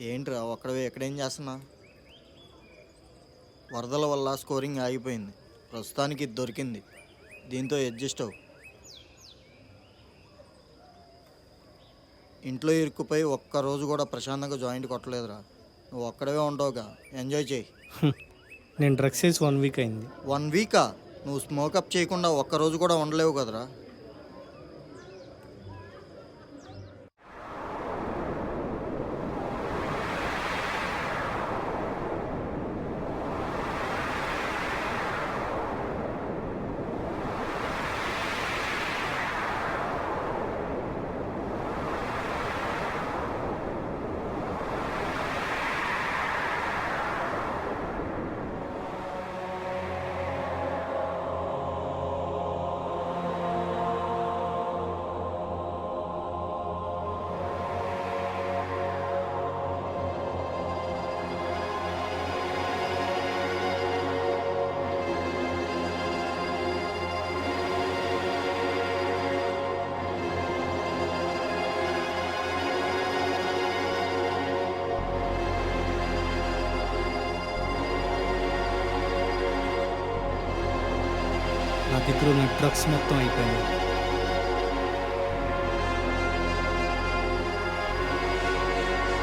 ఏంట్రా ఒక్కడవే ఎక్కడేం చేస్తున్నా? వరదల వల్ల స్కోరింగ్ ఆగిపోయింది. ప్రస్తుతానికి ఇది దొరికింది. దీంతో అడ్జస్ట్ అవ్వు. ఇంట్లో ఇరుక్కుపోయి ఒక్క రోజు కూడా ప్రశాంతంగా జాయింట్ కొట్టలేదురా. నువ్వు ఒక్కడవే ఉంటావుగా. ఎంజాయ్ చేయి. నేను డ్రగ్స్ చేసి వన్ వీక్ అయింది. వన్ వీకా? నువ్వు స్మోకప్ చేయకుండా ఒక్క రోజు కూడా ఉండలేవు కదరా. నా దగ్గర ఉన్న డ్రగ్స్ మొత్తం అయిపోయింది.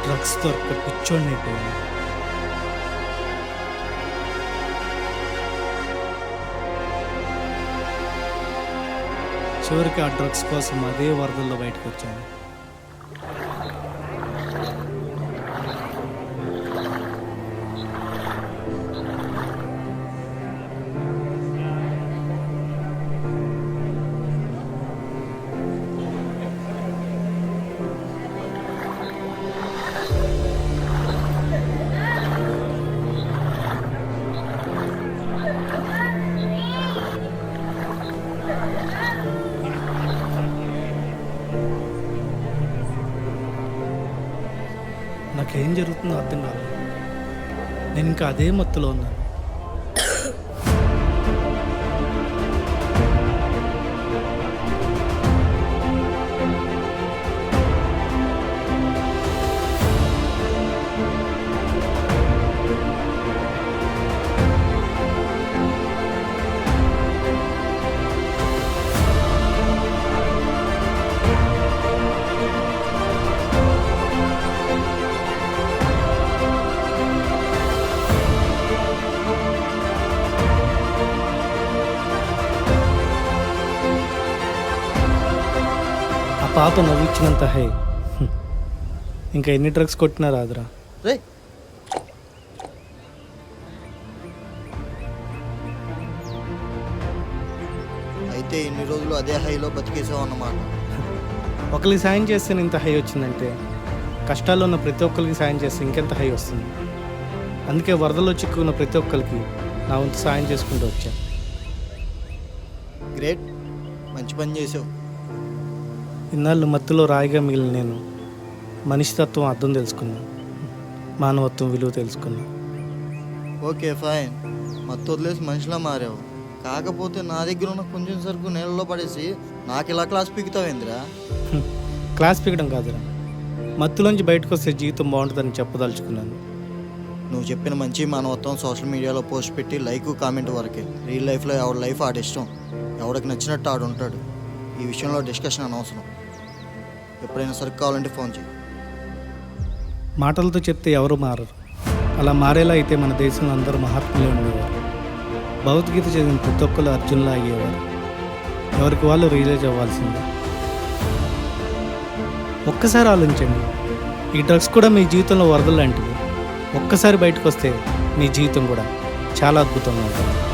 డ్రగ్స్ దొరక పిచ్చోడిని అయిపోయింది చివరికి ఆ డ్రగ్స్ కోసం అదే వరదల్లో బయటకు వచ్చాను ఏం జరుగుతుందో అర్థం కాదు నేను ఇంకా అదే మత్తులో ఉన్నాను. పాప నవ్వించినంత హై. ఇంకా ఎన్ని డ్రగ్స్ కొట్టినా రాదురా. రే అయితే ఇన్ని రోజులు అదే హైలో బతికేసావు అన్నమాట ఒకరికి సాయం చేస్తే ఇంత హై వచ్చిందంటే కష్టాల్లో ఉన్న ప్రతి ఒక్కరికి సాయం చేస్తే ఇంకెంత హై వస్తుంది. అందుకే వరదలో చిక్కుకున్న ప్రతి ఒక్కరికి నా వంతు సాయం చేసుకుంటూ వచ్చా. గ్రేట్. మంచి పని చేసావు. ఇన్నాళ్ళు మత్తులో రాయిగా మిగిలిన నేను మనిషితత్వం అర్థం తెలుసుకున్నాను మానవత్వం విలువ తెలుసుకున్నాను ఓకే ఫైన్. మత్తు వదిలేసి మనిషిలా మారావు. కాకపోతే నా దగ్గర ఉన్న కొంచెం సరుకు నీళ్ళలో పడేసి నాకు ఇలా క్లాస్ పీకుతావేందిరా. క్లాస్ పీకడం కాదురా. మత్తులోంచి బయటకు వస్తే జీవితం బాగుంటుందని చెప్పదలుచుకున్నాను. నువ్వు చెప్పిన మంచి మానవత్వం సోషల్ మీడియాలో పోస్ట్ పెట్టి లైక్ కామెంట్ వరకే. రియల్ లైఫ్లో ఎవరి లైఫ్ ఆడిష్టం? ఎవడికి నచ్చినట్టు ఆడు ఉంటాడు ఈ విషయంలో డిస్కషన్ అనవసరం. ఎప్పుడైనా సరుకు కావాలంటే ఫోన్ చేయి మాటలతో చెప్తే ఎవరు మారరు. అలా మారేలా అయితే మన దేశంలో అందరూ మహాత్ములే ఉండేవారు. భగవద్గీత చదివిన ప్రతి ఒక్కరు అర్జున్లా అయ్యేవారు. ఎవరికి వాళ్ళు రియలైజ్ అవ్వాల్సిందే. ఒక్కసారి ఆలోచించండి. ఈ డ్రగ్స్ కూడా మీ జీవితంలో వరదలు లాంటివి. ఒక్కసారి బయటకు వస్తే మీ జీవితం కూడా చాలా అద్భుతంగా ఉంటుంది.